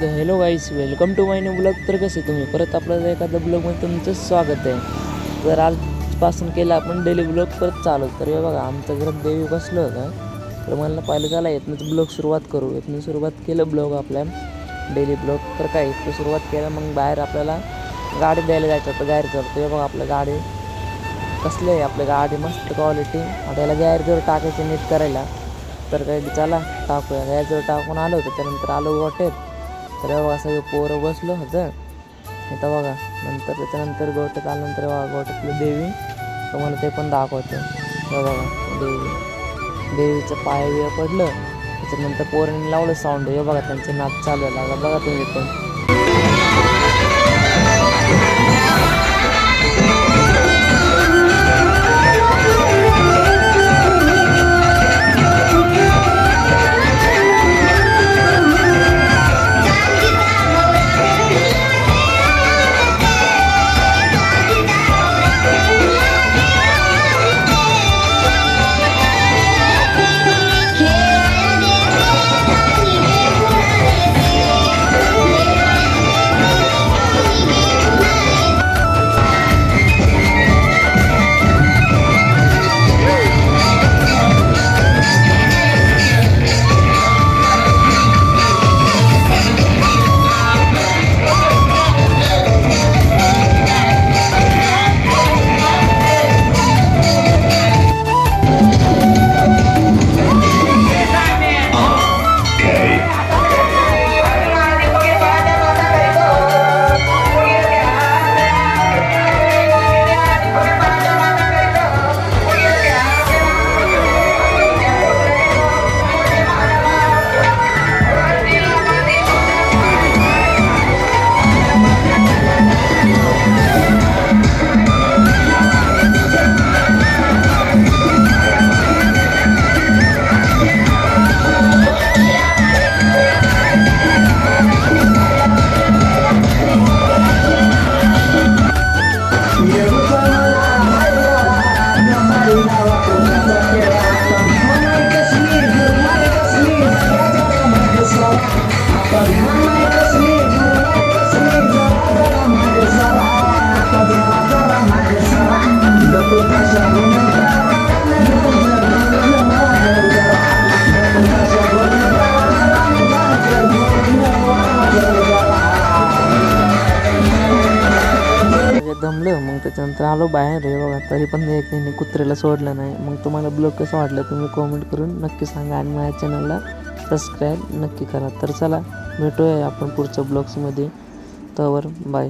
Hello guys welcome to my new blog तर कसे तुम्ही? परत आपल्याला एखादा ब्लॉगमध्ये तुमचं स्वागत आहे. तर आजपासून केलं आपण डेली ब्लॉग परत चालू. तर हे बघा आमच्या घरात देवी बसलं होतं. तर मला पाहिलं झाला येतनंच ब्लॉग सुरुवात करू. येतनं सुरुवात केलं ब्लॉग आपल्या. डेली ब्लॉग तर काय इथं सुरुवात केलं मग बाहेर आपल्याला गाडी द्यायला जायचं होतं गायर तर. हे बघा आपलं गाडी कसलं आहे? आपलं गाडी मस्त क्वालिटी आपल्याला गॅर जर टाकायचं नीट करायला तर काही चला टाकूया. गॅरेजवर टाकून आलो होतं त्यानंतर आलो वॉटेल तर असं सगळे पोरं बसलो होतं. तर बघा नंतर त्याच्यानंतर गोठ्यात आल्यानंतर बघा गोठ्यातलं देवी तुम्हाला ते पण दाखवतो. हे बघा देवी. देवीचं पाय पडलं त्याच्यानंतर पोरांनी लावलं साऊंड हे बघा त्यांचे नाच चालू आहे. लागला बघा तुम्ही पण दमलं मग त्याच्यानंतर आलो बाहेर हे बघा तरी पण एक त्यांनी कुत्र्याला सोडलं नाही. मग तुम्हाला ब्लॉग कसं वाटलं तुम्ही कॉमेंट करून नक्की सांगा आणि माझ्या चॅनलला सबस्क्राईब नक्की करा. तर चला भेटूया आपण पुढच्या ब्लॉग्समध्ये तवर बाय